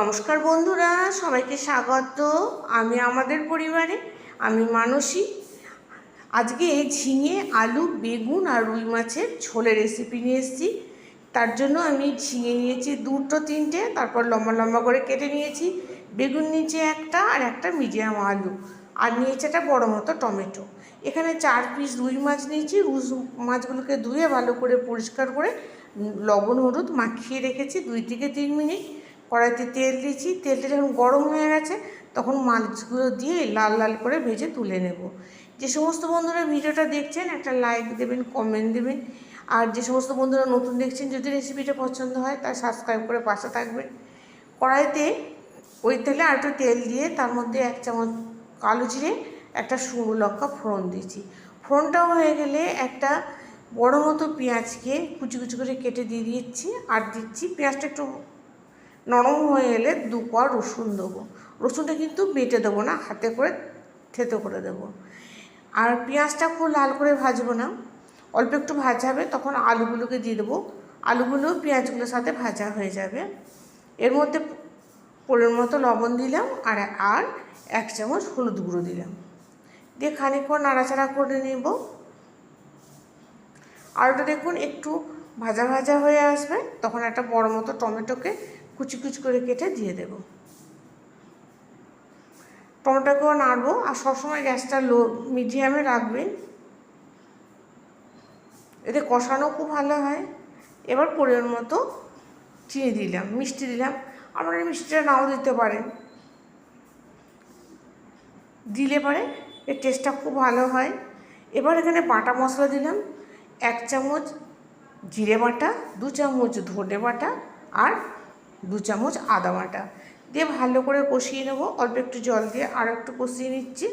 নমস্কার বন্ধুরা, সবাইকে স্বাগত। আমি আমাদের পরিবারে, আমি মানসী। আজকে ঝিঙে, আলু, বেগুন আর রুই মাছের ঝোলের রেসিপি নিয়ে এসেছি। তার জন্য আমি ঝিঙে নিয়েছি দুটো, তিনটে, তারপর লম্বা লম্বা করে কেটে নিয়েছি। বেগুন নিয়েছি একটা আর একটা মিডিয়াম আলু। আর নিয়েছি একটা বড়ো মতো টমেটো। এখানে চার পিস রুই মাছ নিয়েছি। রুই মাছগুলোকে ধুয়ে ভালো করে পরিষ্কার করে লবণ, হলুদ মাখিয়ে রেখেছি দুই থেকে তিন মিনিট। কড়াইতে তেল দিয়েছি, তেলটা যখন গরম হয়ে গেছে, তখন মাছগুলো দিয়ে লাল লাল করে ভেজে তুলে নেব। যে সমস্ত বন্ধুরা ভিডিওটা দেখছেন, একটা লাইক দেবেন কমেন্ট দেবেন। আর যে সমস্ত বন্ধুরা নতুন দেখছেন, যদি রেসিপিটা পছন্দ হয়, তার সাবস্ক্রাইব করে পাশে থাকবেন। কড়াইতে ওই তেলে আর একটু তেল দিয়ে তার মধ্যে এক চামচ কালো জিরে, একটা শুকনো লঙ্কা ফোড়ন দিয়েছি। ফোড়নটাও হয়ে গেলে একটা বড় মতো পেঁয়াজকে কুচি কুচি করে কেটে দিয়ে দিচ্ছি আর দিচ্ছি। পেঁয়াজটা একটু নরম হয়ে এলে দু কোয়া রসুন দেবো। রসুনটা কিন্তু বেটে দেবো না, হাতে করে থেতো করে দেবো। আর পেঁয়াজটা খুব লাল করে ভাজবো না, অল্প একটু ভাজা হবে, তখন আলুগুলোকে দিয়ে দেবো। আলুগুলো পেঁয়াজগুলোর সাথে ভাজা হয়ে যাবে। এর মধ্যে পোলের মতো লবণ দিলাম আর আর এক চামচ হলুদ গুঁড়ো দিলাম। দিয়ে খানিকক্ষণ নাড়াচাড়া করে নেব। আলুটা দেখুন একটু ভাজা ভাজা হয়ে আসবে, তখন একটা বড় মতো টমেটোকে কুচি কুচি করে কেটে দিয়ে দেব। টমেটোকেও নাড়বো আর সবসময় গ্যাসটা লো, মিডিয়ামে রাখবেন। এতে কষানো খুব ভালো হয়। এবার পরিমাণ মতো চিনি দিলাম, মিষ্টি দিলাম। আপনারা মিষ্টিটা নাও দিতে পারেন। দিলে পরে এর টেস্টটা খুব ভালো হয়। এবার এখানে বাটা মশলা দিলাম, এক চামচ জিরে বাটা, দু চামচ ধনে বাটা আর দু চামচ আদা বাটা। দিয়ে ভালো করে কষিয়ে নেব। অল্প একটু জল দিয়ে আর একটু কষিয়ে নিচ্ছি।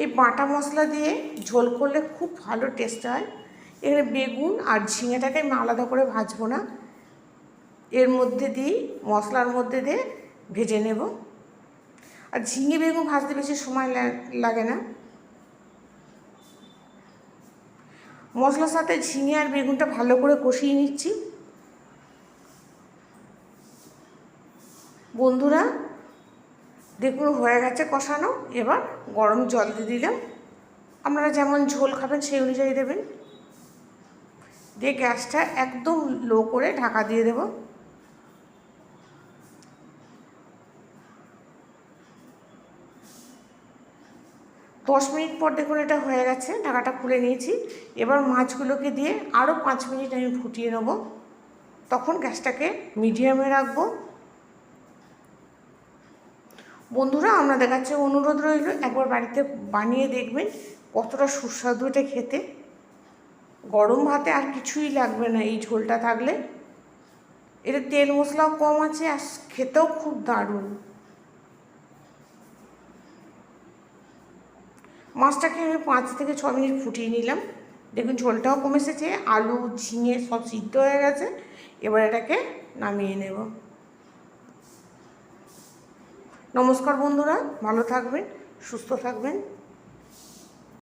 এই বাটা মশলা দিয়ে ঝোল করলে খুব ভালো টেস্ট হয়। এখানে বেগুন আর ঝিঙেটাকে আমি আলাদা করে ভাজবো না। এর মধ্যে দিই মশলার মধ্যে দিয়ে ভেজে নেব। আর ঝিঙে বেগুন ভাজতে বেশি সময় লাগে না। মশলার সাথে ঝিঙে আর বেগুনটা ভালো করে কষিয়ে নিচ্ছি। বন্ধুরা, দেখুন, হয়ে গেছে কষানো। এবার গরম জল দিয়ে দিলাম। আপনারা যেমন ঝোল খাবেন, সেই অনুযায়ী দেবেন। দিয়ে গ্যাসটা একদম লো করে ঢাকা দিয়ে দেব। দশ মিনিট পর দেখুন এটা হয়ে গেছে, ঢাকাটা খুলে নিয়েছি। এবার মাছগুলোকে দিয়ে আরও পাঁচ মিনিট আমি ফুটিয়ে নেব। তখন গ্যাসটাকে মিডিয়ামে রাখব। বন্ধুরা, আপনাদের কাছে অনুরোধ রইল, একবার বাড়িতে বানিয়ে দেখবেন কতটা সুস্বাদু এটা খেতে। গরম ভাতে আর কিছুই লাগবে না এই ঝোলটা থাকলে। এতে তেল মশলাও কম আছে আর খেতেও খুব দারুণ। মাছটাকে আমি পাঁচ থেকে ছ মিনিট ফুটিয়ে নিলাম। দেখুন, ঝোলটাও কমে এসেছে, আলু, ঝিঙে সব সিদ্ধ হয়ে গেছে। এবার এটাকে নামিয়ে নেব। নমস্কার বন্ধুরা, ভালো থাকবেন, সুস্থ থাকবেন।